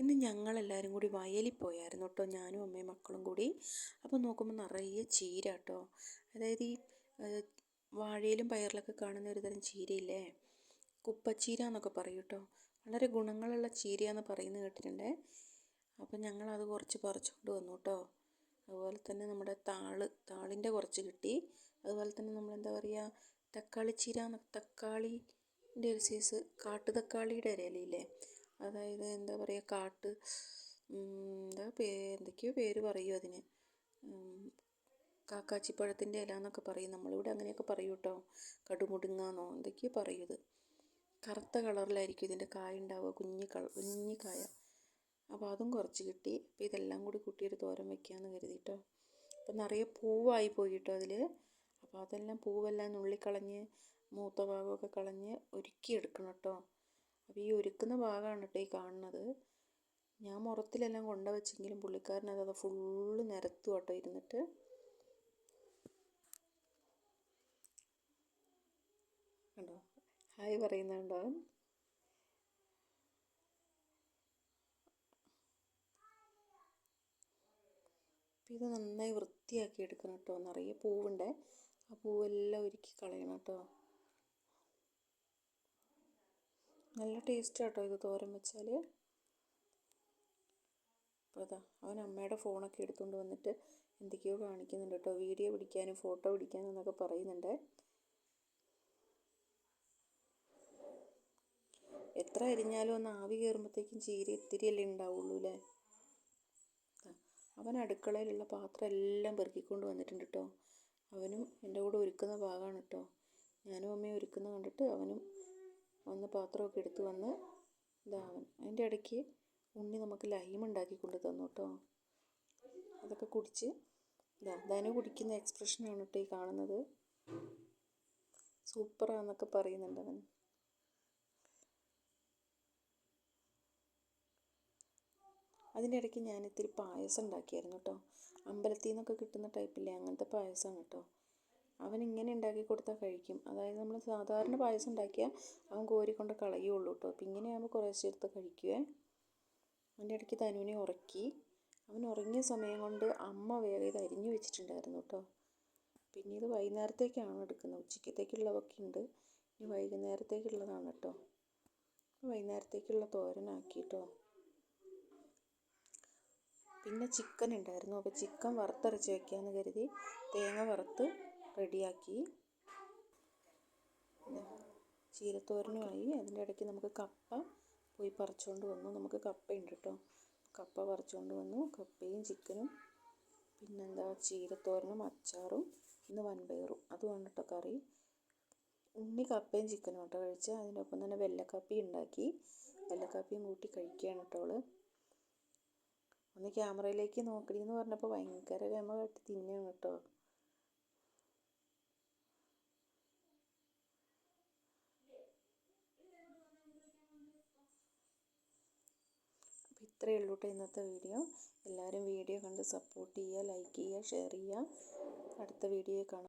ഇന്ന് ഞങ്ങളെല്ലാവരും കൂടി വയലിൽ പോയായിരുന്നു കേട്ടോ. ഞാനും അമ്മയും മക്കളും കൂടി. അപ്പോൾ നോക്കുമ്പോൾ നിറയെ ചീര കേട്ടോ. അതായത് ഈ വാഴയിലും പയറിലൊക്കെ കാണുന്ന ഒരു തരം ചീരയില്ലേ? കുപ്പച്ചീര എന്നൊക്കെ പറയും കേട്ടോ. വളരെ ഗുണങ്ങളുള്ള ചീരയാന്ന് പറയുന്നത് കേട്ടിട്ടുണ്ടേ. അപ്പോൾ ഞങ്ങളത് കുറച്ച് പറിച്ചുകൊണ്ട് വന്നു കേട്ടോ. അതുപോലെ തന്നെ നമ്മുടെ താൾ താളിന്റെ കുറച്ച് കിട്ടി. അതുപോലെ തന്നെ നമ്മൾ എന്താ പറയുക തക്കാളി ചീര തക്കാളിന്റെ ഒരു സൈസ് കാട്ടു തക്കാളിയുടെ ഇലയില്ലേ? അതായത് എന്താ പറയുക കാട്ട് എന്താ പേ എന്തൊക്കെയോ പേര് പറയും അതിന്. കാക്കാച്ചിപ്പഴത്തിന്റെ ഇല എന്നൊക്കെ പറയും. നമ്മളിവിടെ അങ്ങനെയൊക്കെ പറയും കേട്ടോ. കടുമുടുങ്ങാന്നോ എന്തൊക്കെയോ പറയും ഇത്. കറുത്ത കളറിലായിരിക്കും ഇതിന്റെ കായ ഉണ്ടാവുക കുഞ്ഞി കള കുഞ്ഞി കായ. അപ്പോൾ അതും കുറച്ച് കിട്ടി. അപ്പോൾ ഇതെല്ലാം കൂടി കൂട്ടിയൊരു തോരൻ വെക്കാമെന്ന് കരുതിയിട്ടോ അപ്പോൾ നിറയെ പൂവായി പോയി കേട്ടോ അതിൽ. അപ്പോൾ അതെല്ലാം പൂവെല്ലാം നുള്ളിക്കളഞ്ഞ് മൂത്ത ഭാഗമൊക്കെ കളഞ്ഞ് ഒരുക്കി എടുക്കണം കേട്ടോ. അപ്പോൾ ഈ ഒരുക്കുന്ന ഭാഗമാണ് കേട്ടോ ഈ കാണുന്നത്. ഞാൻ മുറത്തിലെല്ലാം കൊണ്ട വെച്ചെങ്കിലും പുള്ളിക്കാരൻ അത് ഫുള്ള് നിരത്തു കേട്ടോ ഇരുന്നിട്ട്. കണ്ടോ? ഹായ് പറയുന്നുണ്ടോ ഇത് നന്നായി വൃത്തിയാക്കി എടുക്കണം കേട്ടോ. നിറയെ പൂവുണ്ടേ. ആ പൂവെല്ലാം ഒരുക്കി കളയണം കേട്ടോ. നല്ല ടേസ്റ്റ് കേട്ടോ ഇത് തോരൻ വെച്ചാൽ അപ്പോൾ അതാ അവൻ അമ്മയുടെ ഫോണൊക്കെ എടുത്തുകൊണ്ട് വന്നിട്ട് എന്തൊക്കെയോ കാണിക്കുന്നുണ്ട് കേട്ടോ വീഡിയോ പിടിക്കാനും ഫോട്ടോ പിടിക്കാനും എന്നൊക്കെ പറയുന്നുണ്ട്. എത്ര അരിഞ്ഞാലും ഒന്ന് ആവി കയറുമ്പോഴത്തേക്കും ചീര ഇത്തിരിയല്ലേ ഉണ്ടാവുള്ളൂ അല്ലേ? അവൻ അടുക്കളയിലുള്ള പാത്രം എല്ലാം പെറുക്കിക്കൊണ്ട് വന്നിട്ടുണ്ട് കേട്ടോ അവനും എന്റെ കൂടെ ഒരുക്കുന്ന ഭാഗമാണ് കേട്ടോ ഞാനും അമ്മയും ഒരുക്കുന്ന കണ്ടിട്ട് അവനും വന്ന് പാത്രമൊക്കെ എടുത്ത് വന്ന് ഇതാവൻ അതിന്റെ ഇടയ്ക്ക് ഉണ്ണി നമുക്ക് ലൈം ഉണ്ടാക്കി കൊണ്ട് തന്നു കേട്ടോ. അതൊക്കെ കുടിച്ച് ഇതാ ധനു കുടിക്കുന്ന എക്സ്പ്രഷനാണ് കേട്ടോ ഈ കാണുന്നത്. സൂപ്പറാന്നൊക്കെ പറയുന്നുണ്ട് അവൻ. അതിന്റെ ഇടയ്ക്ക് ഞാൻ പായസം ഉണ്ടാക്കിയായിരുന്നു കേട്ടോ. അമ്പലത്തിൽ നിന്നൊക്കെ കിട്ടുന്ന ടൈപ്പില്ലേ അങ്ങനത്തെ പായസമാണ് കേട്ടോ. അവൻ ഇങ്ങനെ ഉണ്ടാക്കി കൊടുത്താൽ കഴിക്കും. അതായത് നമ്മൾ സാധാരണ പായസം ഉണ്ടാക്കിയാൽ അവൻ കോരിക്കൊണ്ട് കളയുള്ളൂ കേട്ടോ അപ്പം ഇങ്ങനെയാകുമ്പോൾ കുറേശ്ശെ എടുത്ത് കഴിക്കുവേ. അതിന്റെ ഇടയ്ക്ക് തനുവിനെ ഉറക്കി. അവൻ ഉറങ്ങിയ സമയം കൊണ്ട് അമ്മ വേഗം ഇത് അരിഞ്ഞു വെച്ചിട്ടുണ്ടായിരുന്നു കേട്ടോ പിന്നെ ഇത് വൈകുന്നേരത്തേക്കാണ് എടുക്കുന്നത്. ഉച്ചക്കത്തേക്കുള്ളതൊക്കെ ഉണ്ട്. ഇനി വൈകുന്നേരത്തേക്കുള്ളതാണ് കേട്ടോ വൈകുന്നേരത്തേക്കുള്ള തോരനാക്കി കേട്ടോ പിന്നെ ചിക്കൻ ഉണ്ടായിരുന്നു. അപ്പോൾ ചിക്കൻ വറുത്തരച്ച് വെക്കാമെന്ന് കരുതി തേങ്ങ വറുത്ത് റെഡിയാക്കി. ചീരത്തോരനുമായി അതിന്റെ ഇടയ്ക്ക് നമുക്ക് കപ്പ പോയി പറിച്ചുകൊണ്ട് വന്നു. നമുക്ക് കപ്പയുണ്ട് കേട്ടോ കപ്പ പറിച്ചുകൊണ്ട് വന്നു. കപ്പയും ചിക്കനും പിന്നെന്താ ചീരത്തോരനും അച്ചാറും ഇന്ന് വൻപയറും. അതുമാണ് കേട്ടോ കറി. ഉണ്ണി കപ്പയും ചിക്കനും കേട്ടോ കഴിച്ച്. അതിനൊപ്പം തന്നെ വെള്ളക്കാപ്പി ഉണ്ടാക്കി. വെള്ളക്കാപ്പിയും കൂട്ടി കഴിക്കുകയാണ് കേട്ടോ അവൾ. ഒന്ന് ക്യാമറയിലേക്ക് നോക്കടി എന്ന് പറഞ്ഞപ്പോൾ ഭയങ്കര ക്യാമറ കെട്ടി കേട്ടോ ഇത്രയേ ഉള്ളൂ കേട്ടോ ഇന്നത്തെ വീഡിയോ. എല്ലാവരും വീഡിയോ കണ്ട് സപ്പോർട്ട് ചെയ്യുക ലൈക്ക് ചെയ്യുക ഷെയർ ചെയ്യുക. അടുത്ത വീഡിയോ കാണാം.